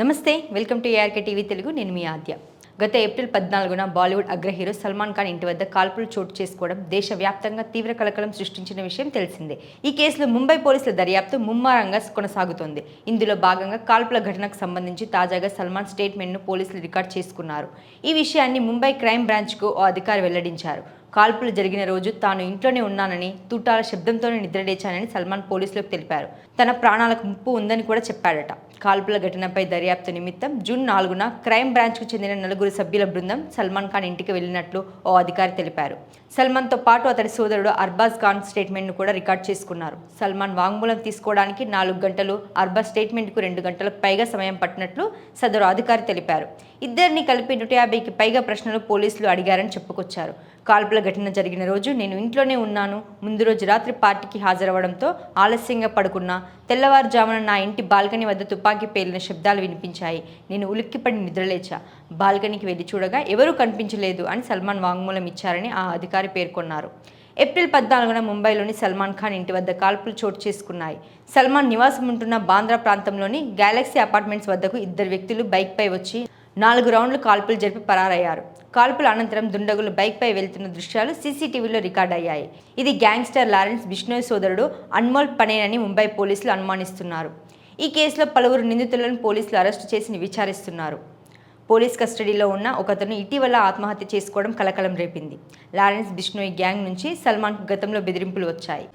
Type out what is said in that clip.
నమస్తే welcome to ARK TV Telugu నేను మీ ఆద్య. గత ఏప్రిల్ పద్నాలుగున బాలీవుడ్ అగ్రహీరో సల్మాన్ ఖాన్ ఇంటి వద్ద కాల్పులు చోటు చేసుకోవడం దేశవ్యాప్తంగా తీవ్ర కలకలం సృష్టించిన విషయం తెలిసిందే. ఈ కేసులో ముంబై పోలీసుల దర్యాప్తు ముమ్మరంగా కొనసాగుతోంది. ఇందులో భాగంగా కాల్పుల ఘటనకు సంబంధించి తాజాగా సల్మాన్ స్టేట్మెంట్ను పోలీసులు రికార్డ్ చేసుకున్నారు. ఈ విషయాన్ని ముంబై క్రైమ్ బ్రాంచ్కు ఓ అధికారి వెల్లడించారు. కాల్పులు జరిగిన రోజు తాను ఇంట్లోనే ఉన్నానని తూటాల శబ్దంతోనే నిద్రలేచానని సల్మాన్ పోలీసులకు తెలిపారు. తన ప్రాణాలకు ముప్పు ఉందని కూడా చెప్పాడట. కాల్పుల ఘటనపై దర్యాప్తు నిమిత్తం జూన్ నాలుగున క్రైమ్ బ్రాంచ్కు చెందిన నలుగురు సభ్యుల బృందం సల్మాన్ ఖాన్ ఇంటికి వెళ్ళినట్లు ఓ అధికారి తెలిపారు. సల్మాన్తో పాటు అతడి సోదరుడు అర్బాజ్ ఖాన్ స్టేట్మెంట్ను కూడా రికార్డ్ చేసుకున్నారు. సల్మాన్ వాంగ్మూలం తీసుకోవడానికి నాలుగు గంటలు అర్బాజ్ స్టేట్మెంట్కు రెండు గంటలకు పైగా సమయం పట్టినట్లు సదరు అధికారి తెలిపారు. ఇద్దరిని కలిపి నూట యాభైకి పైగా ప్రశ్నలు పోలీసులు అడిగారని చెప్పుకొచ్చారు. కాల్పుల ఘటన జరిగిన రోజు నేను ఇంట్లోనే ఉన్నాను. ముందు రోజు రాత్రి పార్టీకి హాజరవడంతో ఆలస్యంగా పడుకున్నా తెల్లవారుజామున నా ఇంటి బాల్కనీ వద్ద తుపాకీ పేలిన శబ్దాలు వినిపించాయి. నేను ఉలిక్కిపడి నిద్రలేచా. బాల్కనీకి వెళ్ళి చూడగా ఎవరూ కనిపించలేదు అని సల్మాన్ వాంగ్మూలం ఇచ్చారని ఆ అధికారి పేర్కొన్నారు. ఏప్రిల్ పద్నాలుగున ముంబైలోని సల్మాన్ ఖాన్ ఇంటి వద్ద కాల్పులు చోటు చేసుకున్నాయి. సల్మాన్ నివాసం ఉంటున్న బాంద్రా ప్రాంతంలోని గ్యాలక్సీ అపార్ట్మెంట్స్ వద్దకు ఇద్దరు వ్యక్తులు బైక్పై వచ్చి నాలుగు రౌండ్లు కాల్పులు జరిపి పరారయ్యారు. కాల్పుల అనంతరం దుండగులు బైక్పై వెళ్తున్న దృశ్యాలు సీసీటీవీలో రికార్డ్ అయ్యాయి. ఇది గ్యాంగ్స్టర్ లారెన్స్ బిష్ణోయ్ సోదరుడు అన్మోల్ పనేనని ముంబై పోలీసులు అనుమానిస్తున్నారు. ఈ కేసులో పలువురు నిందితులను పోలీసులు అరెస్టు చేసి విచారిస్తున్నారు. పోలీస్ కస్టడీలో ఉన్న ఒకతను ఇటీవల ఆత్మహత్య చేసుకోవడం కలకలం రేపింది. లారెన్స్ బిష్ణోయ్ గ్యాంగ్ నుంచి సల్మాన్కు గతంలో బెదిరింపులు వచ్చాయి.